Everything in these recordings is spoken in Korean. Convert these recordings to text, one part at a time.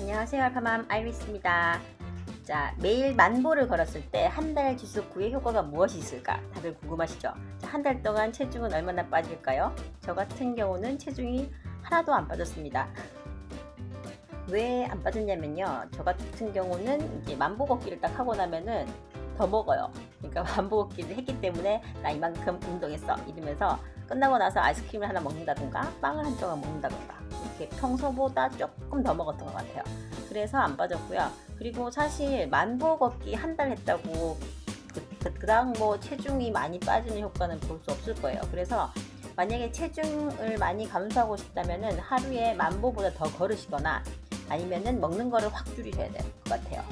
안녕하세요 알파맘 아이리스입니다. 자 매일 만보를 걸었을 때 한 달 지속후의 효과가 무엇이 있을까? 다들 궁금하시죠? 한 달 동안 체중은 얼마나 빠질까요? 저 같은 경우는 체중이 하나도 안 빠졌습니다. 왜 안 빠졌냐면요. 저 같은 경우는 이제 만보 걷기를 딱 하고 나면은 더 먹어요. 그러니까 만보 걷기를 했기 때문에 나 이만큼 운동했어. 이러면서 끝나고 나서 아이스크림을 하나 먹는다든가 빵을 한 조각 먹는다든가 이렇게 평소보다 조금 더 먹었던 것 같아요. 그래서 안 빠졌고요. 그리고 사실 만보 걷기 한 달 했다고 그, 그, 그 다음 뭐 체중이 많이 빠지는 효과는 볼 수 없을 거예요. 그래서 만약에 체중을 많이 감소하고 싶다면은 하루에 만보보다 더 걸으시거나 아니면은 먹는 거를 확 줄이셔야 될 것 같아요.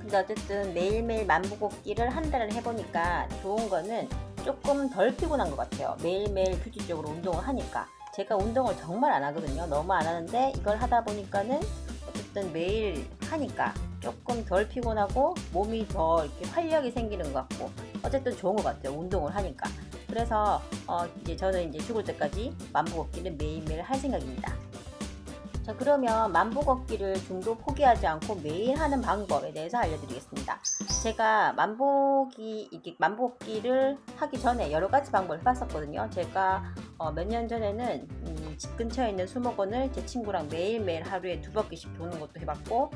근데 어쨌든 매일매일 만보 걷기를 한 달을 해보니까 좋은 거는 조금 덜 피곤한 것 같아요. 매일매일 규칙적으로 운동을 하니까. 제가 운동을 정말 안 하거든요. 너무 안 하는데 이걸 하다 보니까는 어쨌든 매일 하니까 조금 덜 피곤하고 몸이 더 이렇게 활력이 생기는 것 같고 어쨌든 좋은 것 같아요. 운동을 하니까. 그래서 어 이제 저는 이제 죽을 때까지 만보 걷기는 매일매일 할 생각입니다. 자 그러면 만보 걷기를 중도 포기하지 않고 매일 하는 방법에 대해서 알려드리겠습니다. 제가 만보기 이게 만보기를 하기 전에 여러 가지 방법을 해봤었거든요. 제가 어, 몇 년 전에는 음, 집 근처에 있는 수목원을 제 친구랑 매일매일 하루에 두 바퀴씩 도는 것도 해봤고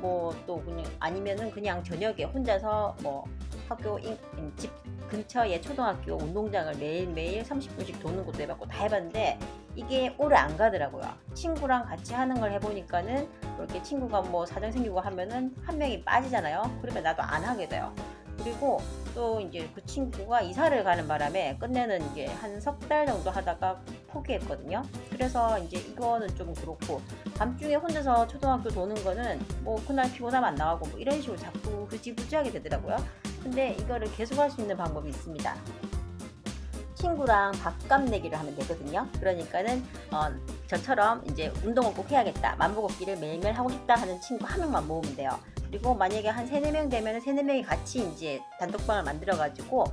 뭐 또 그냥 아니면은 그냥 저녁에 혼자서 뭐 학교 인, 집 근처에 초등학교 운동장을 매일매일 30분씩 도는 것도 해봤고 다 해봤는데 이게 오래 안 가더라고요. 친구랑 같이 하는 걸 해보니까는 이렇게 친구가 뭐 사정 생기고 하면은 한 명이 빠지잖아요. 그러면 나도 안 하게 돼요. 그리고 또 이제 그 친구가 이사를 가는 바람에 끝내는 이제 한 석 달 정도 하다가 포기했거든요. 그래서 이제 이거는 좀 그렇고 밤중에 혼자서 초등학교 도는 거는 뭐 그날 피곤하면 안 나가고 뭐 이런 식으로 자꾸 흐지부지하게 되더라고요. 근데 이거를 계속 할 수 있는 방법이 있습니다. 친구랑 밥값 내기를 하면 되거든요. 그러니까는 어, 저처럼 이제 운동을 꼭 해야겠다. 만보 걷기를 매일매일 하고 싶다 하는 친구 한 명만 모으면 돼요. 그리고 만약에 한 3, 4명 되면 3, 4명이 같이 이제 단톡방을 만들어 가지고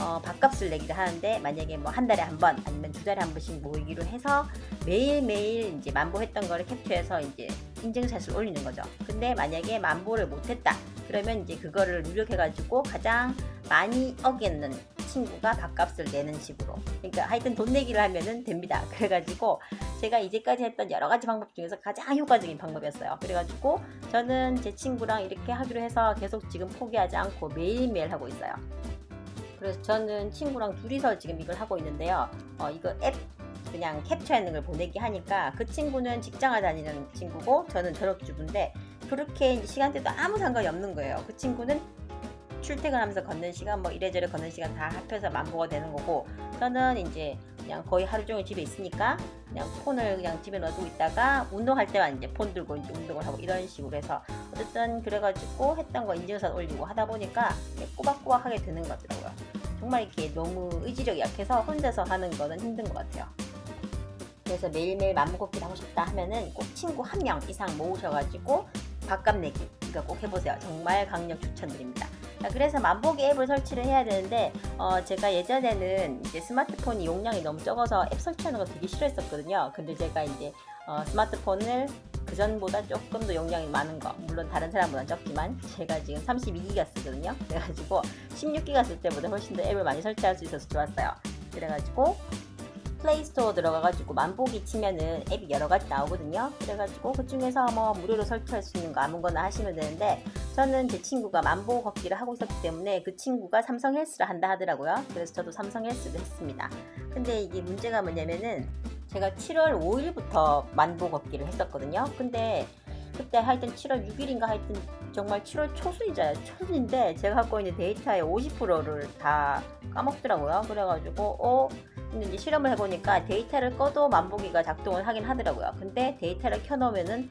어, 밥값을 내기를 하는데 만약에 뭐 한 달에 한 번 아니면 두 달에 한 번씩 모이기로 해서 매일매일 이제 만보했던 거를 캡처해서 이제 인증샷을 올리는 거죠. 근데 만약에 만보를 못했다. 그러면 이제 그거를 누력해가지고 가장 많이 어겼는 친구가 밥값을 내는 식으로. 그러니까 하여튼 돈 내기를 하면은 됩니다. 그래가지고 제가 이제까지 했던 여러 가지 방법 중에서 가장 효과적인 방법이었어요. 그래가지고 저는 제 친구랑 이렇게 하기로 해서 계속 지금 포기하지 않고 매일매일 하고 있어요. 그래서 저는 친구랑 둘이서 지금 이걸 하고 있는데요. 어, 이거 앱 그냥 캡처하는 걸 보내기 하니까 그 친구는 직장을 다니는 친구고 저는 졸업주부인데 그렇게 시간대도 아무 상관이 없는 거예요. 그 친구는 출퇴근하면서 걷는 시간 뭐 이래저래 걷는 시간 다 합해서 만보가 되는 거고 저는 이제 그냥 거의 하루 종일 집에 있으니까 그냥 폰을 그냥 집에 넣어두고 있다가 운동할 때만 이제 폰 들고 이제 운동을 하고 이런 식으로 해서 어쨌든 그래가지고 했던 거 인증샷 올리고 하다 보니까 꼬박꼬박 하게 되는 것 같더라고요. 정말 이렇게 너무 의지력이 약해서 혼자서 하는 거는 힘든 것 같아요. 그래서 매일매일 맘먹기를 하고 싶다 하면은 꼭 친구 한 명 이상 모으셔가지고 밥값 내기 이거 꼭 해보세요. 정말 강력 추천드립니다. 자, 그래서 만보기 앱을 설치를 해야 되는데 어, 제가 예전에는 이제 스마트폰이 용량이 너무 적어서 앱 설치하는 거 되게 싫어했었거든요. 근데 제가 이제 어, 스마트폰을 그 전보다 조금 더 용량이 많은 거 물론 다른 사람보다 적지만 제가 지금 32기가 쓰거든요. 그래가지고 16기가 쓸 때보다 훨씬 더 앱을 많이 설치할 수 있어서 좋았어요. 그래가지고 플레이스토어 들어가가지고 만보기 치면은 앱이 여러 가지 나오거든요. 그래가지고 그 중에서 뭐 무료로 설치할 수 있는 거 아무거나 하시면 되는데 저는 제 친구가 만보 걷기를 하고 있었기 때문에 그 친구가 삼성 헬스를 한다 하더라고요. 그래서 저도 삼성 헬스를 했습니다. 근데 이게 문제가 뭐냐면은 제가 7월 5일부터 만보 걷기를 했었거든요. 근데 그때 하여튼 7월 6일인가 하여튼 정말 7월 초순이잖아요. 초순인데 제가 갖고 있는 데이터의 50%를 다 까먹더라고요. 그래가지고 어 근데 이제 실험을 해보니까 데이터를 꺼도 만보기가 작동을 하긴 하더라고요. 근데 데이터를 켜놓으면은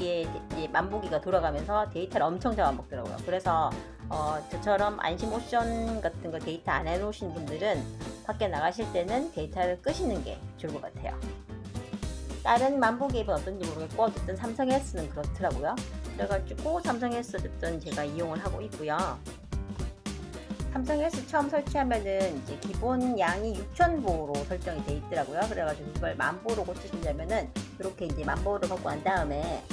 이게 만보기가 돌아가면서 데이터를 엄청 잡아먹더라고요. 그래서 어, 저처럼 안심 옵션 같은 거 데이터 안 해놓으신 분들은 밖에 나가실 때는 데이터를 끄시는 게 좋을 것 같아요. 다른 만보기 앱은 어떤지 모르겠고 어쨌든 삼성 S는 그렇더라고요. 그래가지고 삼성 S 어쨌든 제가 이용을 하고 있고요. 삼성 헬스 처음 설치하면은 이제 기본 양이 6,000보로 설정이 돼 있더라고요. 그래가지고 그걸 만보로 고치시려면은 이렇게 이제 만보를 갖고 난 다음에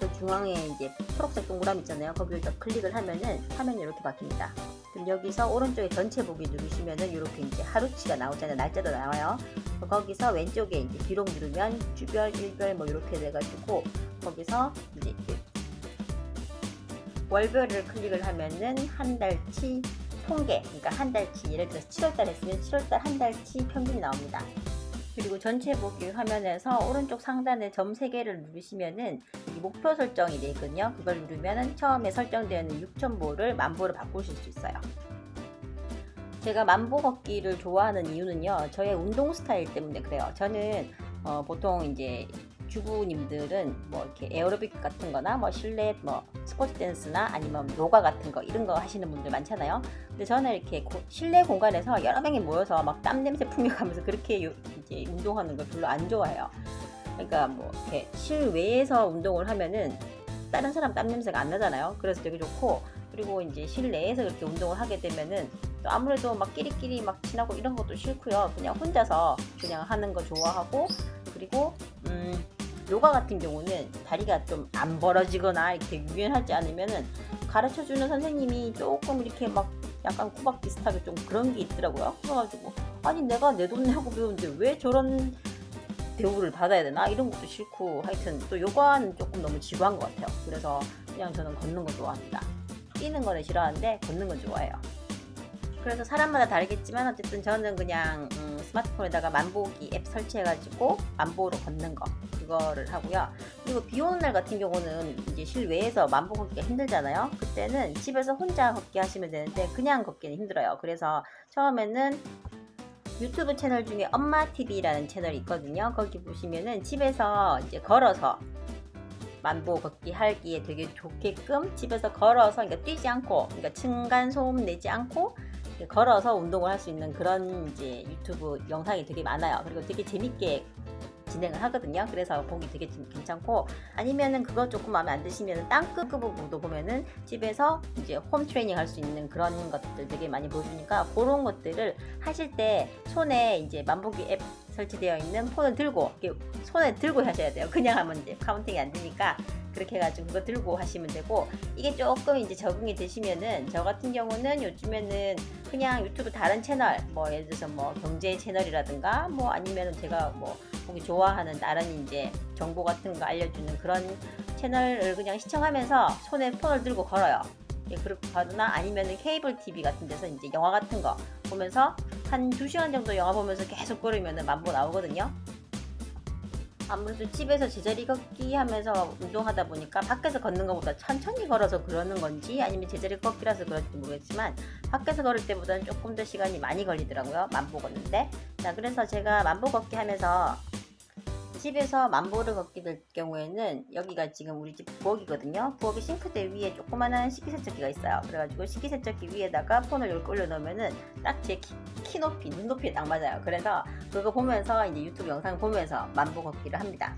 그 중앙에 이제 초록색 동그라미 있잖아요. 거기를 더 클릭을 하면은 화면이 이렇게 바뀝니다. 그럼 여기서 오른쪽에 전체 보기 누르시면은 이렇게 이제 하루치가 나오잖아요. 날짜도 나와요. 거기서 왼쪽에 이제 기록 누르면 주별, 일별 뭐 이렇게 돼가지고 거기서 이제 월별을 클릭을 하면은 한 달치 통계, 그러니까 한 달치 예를 들어서 7월달 했으면 7월달 한 달치 평균이 나옵니다. 그리고 전체 보기 화면에서 오른쪽 상단에 점 3개를 누르시면은 이 목표 설정이 되어 있거든요. 그걸 누르면은 처음에 설정되어 있는 6,000보를 만보로 바꾸실 수 있어요. 제가 만보 걷기를 좋아하는 이유는요. 저의 운동 스타일 때문에 그래요. 저는 어, 보통 이제 주부님들은 뭐 이렇게 에어로빅 같은 거나 뭐 실내 뭐 스포츠 댄스나 아니면 요가 같은 거 이런 거 하시는 분들 많잖아요. 근데 저는 이렇게 고- 실내 공간에서 여러 명이 모여서 막 땀 냄새 풍겨가면서 그렇게 요- 이제 운동하는 걸 별로 안 좋아해요. 그러니까 뭐 이렇게 실외에서 운동을 하면은 다른 사람 땀 냄새가 안 나잖아요. 그래서 되게 좋고 그리고 이제 실내에서 그렇게 운동을 하게 되면은 또 아무래도 막 끼리끼리 막 친하고 이런 것도 싫고요. 그냥 혼자서 그냥 하는 거 좋아하고 그리고 음 요가 같은 경우는 다리가 좀 안 벌어지거나 이렇게 유연하지 않으면은 가르쳐 주는 선생님이 조금 이렇게 막 약간 구박 비슷하게 좀 그런 게 있더라고요. 그래가지고 아니 내가 내 돈 내고 배우는데 왜 저런 대우를 받아야 되나 이런 것도 싫고 하여튼 또 요가는 조금 너무 지루한 것 같아요. 그래서 그냥 저는 걷는 거 좋아합니다. 뛰는 거는 싫어하는데 걷는 건 좋아해요. 그래서 사람마다 다르겠지만 어쨌든 저는 그냥 음, 스마트폰에다가 만보기 앱 설치해가지고 만보로 걷는 거 그거를 하고요. 그리고 비 오는 날 같은 경우는 이제 실외에서 만보 걷기가 힘들잖아요. 그때는 집에서 혼자 걷기 하시면 되는데 그냥 걷기는 힘들어요. 그래서 처음에는 유튜브 채널 중에 엄마 TV라는 채널이 있거든요. 거기 보시면은 집에서 이제 걸어서 만보 걷기 하기에 되게 좋게끔 집에서 걸어서 그러니까 뛰지 않고 그러니까 층간 소음 내지 않고 걸어서 운동을 할 수 있는 그런 이제 유튜브 영상이 되게 많아요. 그리고 되게 재밌게 진행을 하거든요. 그래서 보기 되게 진- 괜찮고 아니면은 그거 조금 마음에 안 드시면은 땅끝 부분도 보면은 집에서 이제 홈 트레이닝 할 수 있는 그런 것들 되게 많이 보여주니까 그런 것들을 하실 때 손에 이제 만보기 앱 설치되어 있는 폰을 들고 손에 들고 하셔야 돼요. 그냥 하면 이제 카운팅이 안 되니까 그렇게 해가지고 그거 들고 하시면 되고 이게 조금 이제 적응이 되시면은 저 같은 경우는 요즘에는 그냥 유튜브 다른 채널 뭐 예를 들어서 뭐 경제 채널이라든가 뭐 아니면은 제가 뭐 보기 좋아하는 다른 이제 정보 같은 거 알려주는 그런 채널을 그냥 시청하면서 손에 폰을 들고 걸어요. 예, 그렇게 가거나 아니면은 케이블 TV 같은 데서 이제 영화 같은 거 보면서 한 2시간 정도 영화 보면서 계속 걸으면은 만보 나오거든요. 아무래도 집에서 제자리 걷기 하면서 운동하다 보니까 밖에서 걷는 것보다 천천히 걸어서 그러는 건지 아니면 제자리 걷기라서 그럴지 모르겠지만 밖에서 걸을 때보다는 조금 더 시간이 많이 걸리더라고요. 만보 걷는데. 자, 그래서 제가 만보 걷기 하면서 집에서 만보를 걷게 될 경우에는 여기가 지금 우리 집 부엌이거든요. 부엌에 싱크대 위에 조그만한 식기세척기가 있어요. 그래가지고 식기세척기 위에다가 폰을 이렇게 올려놓으면은 딱제키 높이, 눈 높이에 딱 맞아요. 그래서 그거 보면서 이제 유튜브 영상 보면서 만보 걷기를 합니다.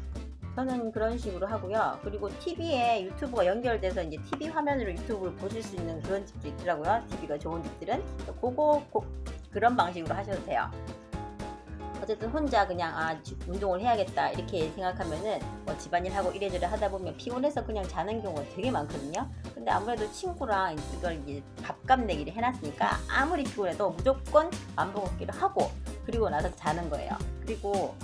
저는 그런 식으로 하고요. 그리고 TV에 유튜브가 연결돼서 이제 TV 화면으로 유튜브를 보실 수 있는 그런 집도 있더라고요. TV가 좋은 집들은. 그거 고- 그런 방식으로 하셔도 돼요. 어쨌든 혼자 그냥 아 지- 운동을 해야겠다 이렇게 생각하면은 뭐 집안일 하고 이래저래 하다 보면 피곤해서 그냥 자는 경우가 되게 많거든요. 근데 아무래도 친구랑 이걸 이제 밥값 내기를 해놨으니까 아무리 피곤해도 무조건 만보 걷기를 하고 그리고 나서 자는 거예요. 그리고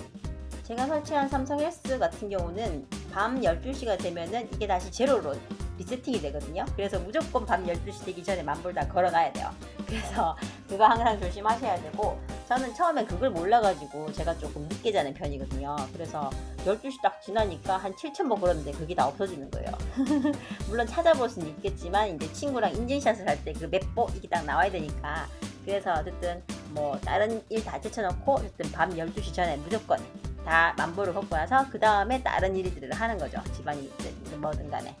제가 설치한 삼성 헬스 같은 경우는 밤 12시가 되면은 이게 다시 제로로 리세팅이 되거든요. 그래서 무조건 밤 12시 되기 전에 만보를 다 걸어놔야 돼요. 그래서 그거 항상 조심하셔야 되고 저는 처음에 그걸 몰라가지고 제가 조금 늦게 자는 편이거든요. 그래서 12시 딱 지나니까 한 7,000보 걸었는데 그게 다 없어지는 거예요. 물론 찾아볼 수는 있겠지만 이제 친구랑 인증샷을 할 때그몇보 이게 딱 나와야 되니까 그래서 어쨌든 뭐 다른 일 다 제쳐놓고 어쨌든 밤 12시 전에 무조건 다 만보를 걷고 나서 그 다음에 다른 일들을 하는 거죠. 집안일이든 뭐든 간에.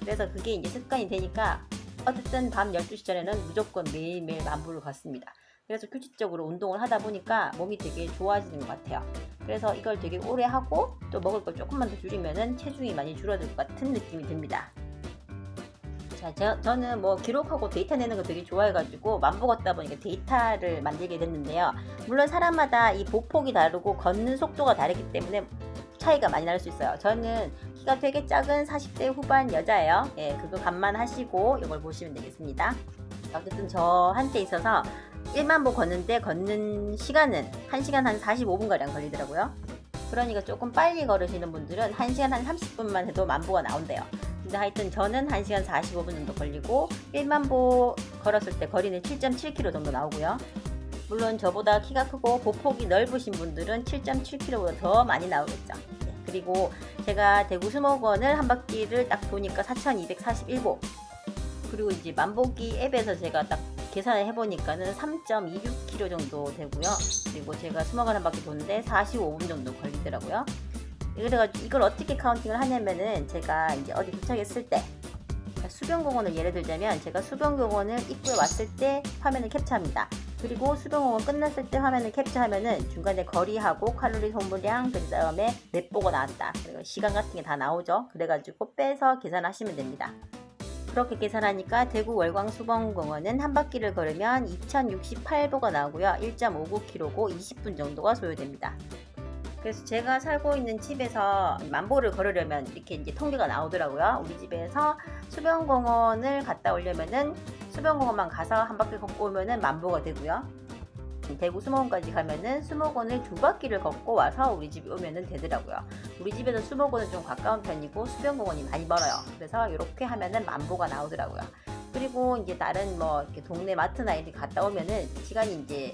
그래서 그게 이제 습관이 되니까 어쨌든 밤 12시 전에는 무조건 매일매일 만보를 걷습니다. 그래서 규칙적으로 운동을 하다 보니까 몸이 되게 좋아지는 것 같아요. 그래서 이걸 되게 오래 하고 또 먹을 걸 조금만 더 줄이면은 체중이 많이 줄어들 것 같은 느낌이 듭니다. 자, 저, 저는 뭐 기록하고 데이터 내는 거 되게 좋아해가지고 걷다 보니까 데이터를 만들게 됐는데요. 물론 사람마다 이 보폭이 다르고 걷는 속도가 다르기 때문에 차이가 많이 날 수 있어요. 저는 키가 되게 작은 40대 후반 여자예요. 예, 그거 감만하시고 이걸 보시면 되겠습니다. 어쨌든 저한테 있어서 1만 보 걷는데 걷는 시간은 1시간 한 45분가량 걸리더라고요. 그러니까 조금 빨리 걸으시는 분들은 1시간 한 30분만 해도 만보가 나온대요. 근데 하여튼 저는 1시간 45분 정도 걸리고 1만 보 걸었을 때 거리는 7.7km 정도 나오고요. 물론 저보다 키가 크고 보폭이 넓으신 분들은 7.7km보다 더 많이 나오겠죠. 네, 그리고 제가 대구 수목원을 한 바퀴를 딱 도니까 4,241보. 그리고 이제 만보기 앱에서 제가 딱 계산을 해보니까는 3.26km 정도 되고요. 그리고 제가 수목원 한 바퀴 도는데 45분 정도 걸리더라고요. 그래가지고 이걸 어떻게 카운팅을 하냐면은 제가 이제 어디 도착했을 때 수변공원을 예를 들자면 제가 수변공원을 입구에 왔을 때 화면을 캡처합니다. 그리고 수변공원 끝났을 때 화면을 캡처하면은 중간에 거리하고 칼로리 소모량 그 다음에 몇 보고 나왔다 그리고 시간 같은 게 다 나오죠. 그래가지고 빼서 계산하시면 됩니다. 그렇게 계산하니까 대구 월광 수변공원은 한 바퀴를 걸으면 2068보가 나오고요. 1.59km고 20분 정도가 소요됩니다. 그래서 제가 살고 있는 집에서 만보를 걸으려면 이렇게 이제 통계가 나오더라고요. 우리 집에서 수변공원을 갔다 오려면은 수변공원만 가서 한 바퀴 걷고 오면은 만보가 되고요. 대구 수목원까지 가면은 수목원을 두 바퀴를 걷고 와서 우리 집에 오면은 되더라고요. 우리 집에서 수목원은 좀 가까운 편이고 수변공원이 많이 멀어요. 그래서 이렇게 하면은 만보가 나오더라고요. 그리고 이제 다른 뭐 이렇게 동네 마트나 이렇게 갔다 오면은 시간이 이제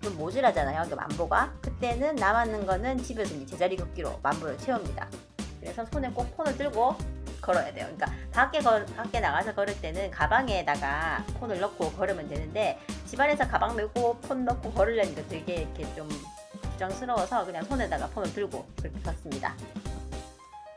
좀 모자라잖아요. 그 만보가. 그때는 남았는 거는 집에서 이제 제자리 걷기로 만보를 채웁니다. 그래서 손에 꼭 폰을 들고 걸어야 돼요. 그러니까 밖에 걸, 밖에 나가서 걸을 때는 가방에다가 폰을 넣고 걸으면 되는데 집안에서 가방 메고 폰 넣고 걸으려니까 되게 이렇게 좀 부장스러워서 그냥 손에다가 폰을 들고 그렇게 걷습니다.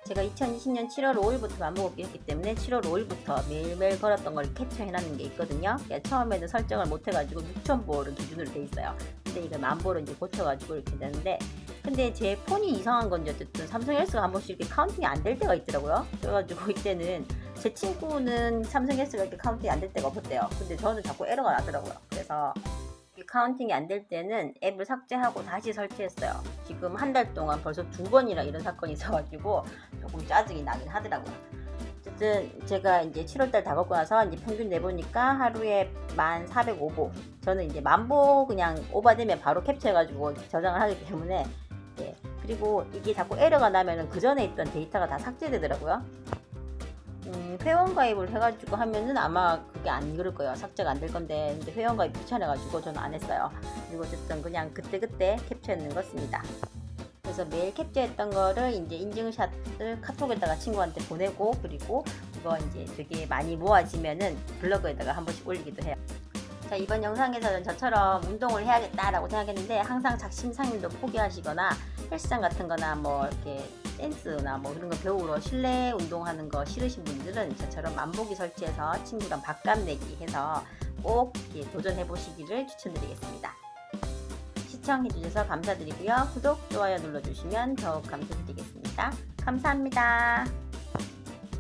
제가 2020년 7월 5일부터 만보걷기 했기 때문에 7월 5일부터 매일매일 걸었던 걸 캡처해놨는 게 있거든요. 그러니까 처음에는 설정을 못해가지고 6,000보를 기준으로 돼 있어요. 이거 만보를 이제 고쳐가지고 이렇게 되는데 근데 제 폰이 이상한 건지 어쨌든 삼성 S가 한 번씩 이렇게 카운팅이 안 될 때가 있더라고요. 그래가지고 이때는 제 친구는 삼성 S가 이렇게 카운팅이 안 될 때가 없었대요. 근데 저는 자꾸 에러가 나더라고요. 그래서 카운팅이 안 될 때는 앱을 삭제하고 다시 설치했어요. 지금 한 달 동안 벌써 두 번이나 이런 사건이 있어가지고 조금 짜증이 나긴 하더라고요. 어쨌든 제가 이제 7월달 다 먹고 나서 이제 평균 내보니까 하루에 1,405보. 저는 이제 만보 그냥 오버되면 바로 캡처해가지고 저장을 하기 때문에 예. 그리고 이게 자꾸 에러가 나면은 그 전에 있던 데이터가 다 삭제되더라고요. 음, 회원 가입을 해가지고 하면은 아마 그게 안 그럴 거예요. 삭제가 안 될 건데, 근데 회원 가입 귀찮아가지고 저는 안 했어요. 그리고 어쨌든 그냥 그때그때 캡처했는 것입니다. 그래서 매일 캡처했던 거를 이제 인증샷을 카톡에다가 친구한테 보내고, 그리고 그거 이제 되게 많이 모아지면은 블로그에다가 한 번씩 올리기도 해요. 자, 이번 영상에서는 저처럼 운동을 해야겠다라고 생각했는데, 항상 작심삼일도 포기하시거나, 헬스장 같은 거나 뭐 이렇게 댄스나 뭐 그런 거 배우러 실내 운동하는 거 싫으신 분들은 저처럼 만보기 설치해서 친구랑 밥값 내기 해서 꼭 도전해 보시기를 추천드리겠습니다. 시청해 주셔서 감사드리고요. 구독, 좋아요 눌러주시면 더욱 감사드리겠습니다. 감사합니다.